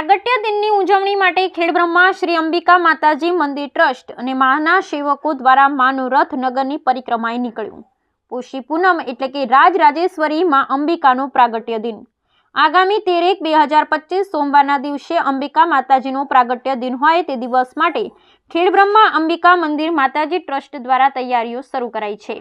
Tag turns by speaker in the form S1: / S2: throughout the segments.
S1: પ્રાગટ્ય દિનની ઉજવણી માટે ખેડબ્રહ્મા શ્રી અંબિકા માતાજી મંદિર ટ્રસ્ટ અને માના સેવકો દ્વારા માનું રથ નગરની પરિક્રમાએ નીકળ્યું. પોષી પૂનમ એટલે કે રાજરાજેશ્વરી માં અંબિકાનો પ્રાગટ્ય દિન. આગામી તેરેક બે હજાર પચીસ સોમવારના દિવસે અંબિકા માતાજીનો પ્રાગટ્ય દિન હોય તે દિવસ માટે ખેડબ્રહ્મા અંબિકા મંદિર માતાજી ટ્રસ્ટ દ્વારા તૈયારીઓ શરૂ કરાઈ છે.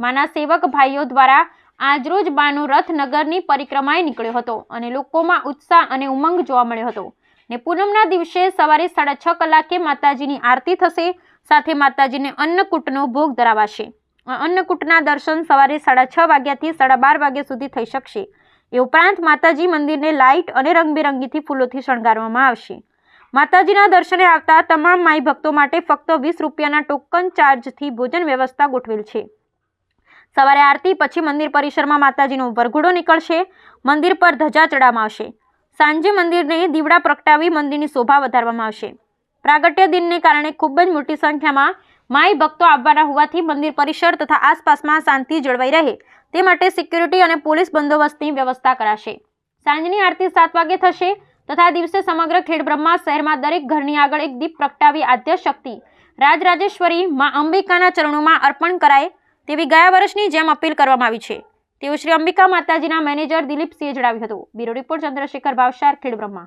S1: માના સેવક ભાઈઓ દ્વારા આજરોજ બાનો રથ નગરની પરિક્રમાએ નીકળ્યો હતો અને લોકોમાં ઉત્સાહ અને ઉમંગ જોવા મળ્યો હતો. ને પૂનમના દિવસે સવારે સાડા છ કલાકે માતાજીની આરતી થશે, સાથે માતાજીને અન્નકૂટનો ભોગ ધરાવાશે. અન્નકૂટના દર્શન સવારે સાડા છ વાગ્યાથી સાડા બાર વાગ્યા સુધી થઈ શકશે. એ ઉપરાંત માતાજી મંદિરને લાઇટ અને રંગબેરંગીથી ફૂલોથી શણગારવામાં આવશે. માતાજીના દર્શને આવતા તમામ માઈ ભક્તો માટે ફક્ત વીસ રૂપિયાના ટોકન ચાર્જથી ભોજન વ્યવસ્થા ગોઠવેલ છે. સવારે આરતી, પછી મંદિર પરિસરમાં માતાજીનો વરઘોડો નીકળશે. મંદિર પર ધજા ચડાવવામાં આવશે. સાંજે મંદિરને દીવડા પ્રગટાવી મંદિરની શોભા વધારવામાં આવશે. પ્રાગટ્ય દિનને કારણે ખૂબ જ મોટી સંખ્યામાં માઈ ભક્તો આવવાના હોવાથી મંદિર પરિસર તથા આસપાસમાં શાંતિ જળવાઈ રહે. તે માટે સિક્યુરિટી અને પોલીસ બંદોબસ્તની વ્યવસ્થા કરાશે. સાંજની આરતી સાત વાગે થશે તથા દિવસે સમગ્ર ખેડબ્રહ્મા શહેરમાં દરેક ઘરની આગળ એક દીપ પ્રગટાવી આદ્ય શક્તિ રાજરાજેશ્વરી મા અંબિકાના ચરણોમાં અર્પણ કરાય. તેવી ગયા વર્ષની જેમ અપીલ કરવામાં આવી છે. તેવું શ્રી અંબિકા માતાજીના મેનેજર દિલીપસિંહે જણાવ્યું હતું. Bureau report Chandrashekhar Bhavsar, Khedbrahma.